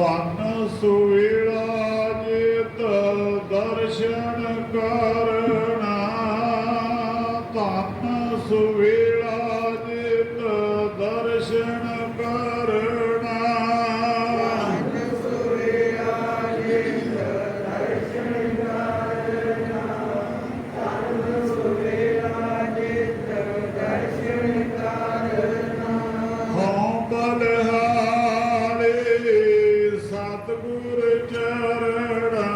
ਧੰਨ ਸੁਵੇਲਾ ਜੇਤ ਦਰਸ਼ਨ ਕਰ ਗੁਰ ਚਰਣਾ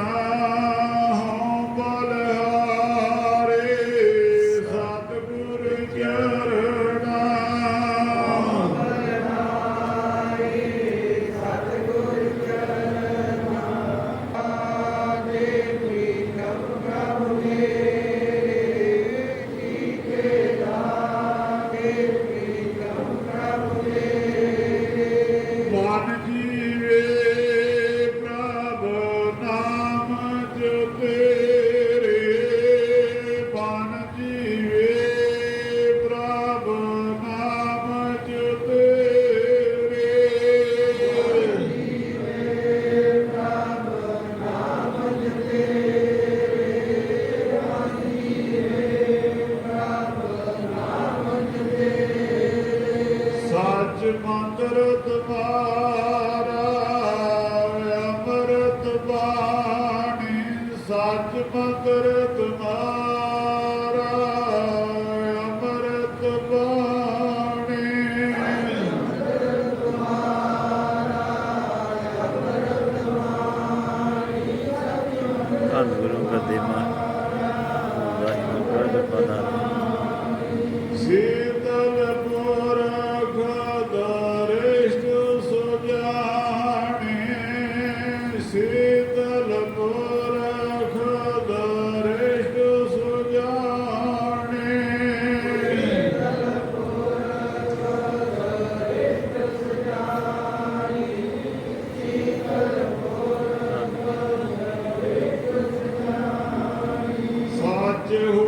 ਪੰਜ ਮੰਤਰ ਦਵਾਰਾ ਅਮਰਤ ਬਾਣੀ ਸੱਚ ਮੰਤਰ ਦਵਾਰਾ ਅਮਰਤ ਬਾਣੀ। ਧੰਨ ਗੁਰੂ ਗਰਦੇਵਾ do.